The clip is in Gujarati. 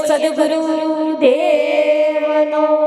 સદગુરુ દેવનો